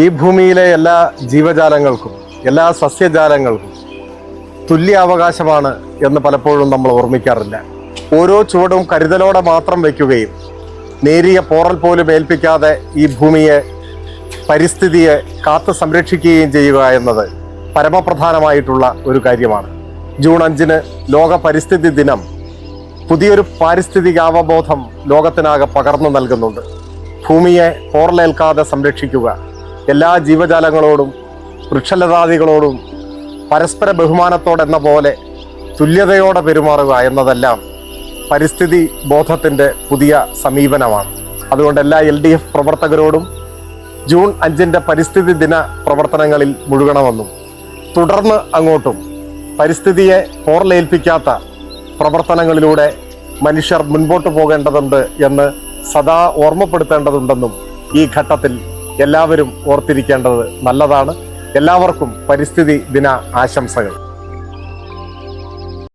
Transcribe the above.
ഈ ഭൂമിയിലെ എല്ലാ ജീവജാലങ്ങൾക്കും എല്ലാ സസ്യജാലങ്ങൾക്കും തുല്യ അവകാശമാണ് എന്ന് പലപ്പോഴും നമ്മൾ ഓർമ്മിക്കാറില്ല. ഓരോ ചുവടും കരുതലോടെ മാത്രം വയ്ക്കുകയും നേരിയ പോറൽ പോലും ഏൽപ്പിക്കാതെ ഈ ഭൂമിയെ പരിസ്ഥിതിയെ കാത്തു സംരക്ഷിക്കുകയും ചെയ്യുക എന്നത് പരമപ്രധാനമായിട്ടുള്ള ഒരു കാര്യമാണ്. ജൂൺ അഞ്ചിന് ലോക പരിസ്ഥിതി ദിനം പുതിയൊരു പാരിസ്ഥിതിക അവബോധം ലോകത്തിനാകെ പകർന്നു നൽകുന്നുണ്ട്. ഭൂമിയെ പോറലേൽക്കാതെ സംരക്ഷിക്കുക. എല്ലാ ജീവജാലങ്ങളോടും വൃക്ഷലതാദികളോടും പരസ്പര ബഹുമാനത്തോടെന്ന പോലെ തുല്യതയോടെ പെരുമാറുക എന്നതെല്ലാം പരിസ്ഥിതി ബോധത്തിന്റെ പുതിയ സമീപനമാണ്. അതുകൊണ്ട് എല്ലാ എൽ ഡി എഫ് പ്രവർത്തകരോടും ജൂൺ അഞ്ചിന്റെ പരിസ്ഥിതി ദിന പ്രവർത്തനങ്ങളിൽ മുഴുകണമെന്നും തുടർന്ന് അങ്ങോട്ടും പരിസ്ഥിതിയെ പോർലേൽപ്പിക്കാത്ത പ്രവർത്തനങ്ങളിലൂടെ മനുഷ്യർ മുൻപോട്ട് പോകേണ്ടതുണ്ട് എന്ന് സദാ ഓർമ്മപ്പെടുത്തേണ്ടതുണ്ടെന്നും ഈ ഘട്ടത്തിൽ എല്ലാവരും ഓർത്തിരിക്കേണ്ടത് നല്ലതാണ്. എല്ലാവർക്കും പരിസ്ഥിതി ദിന ആശംസകൾ.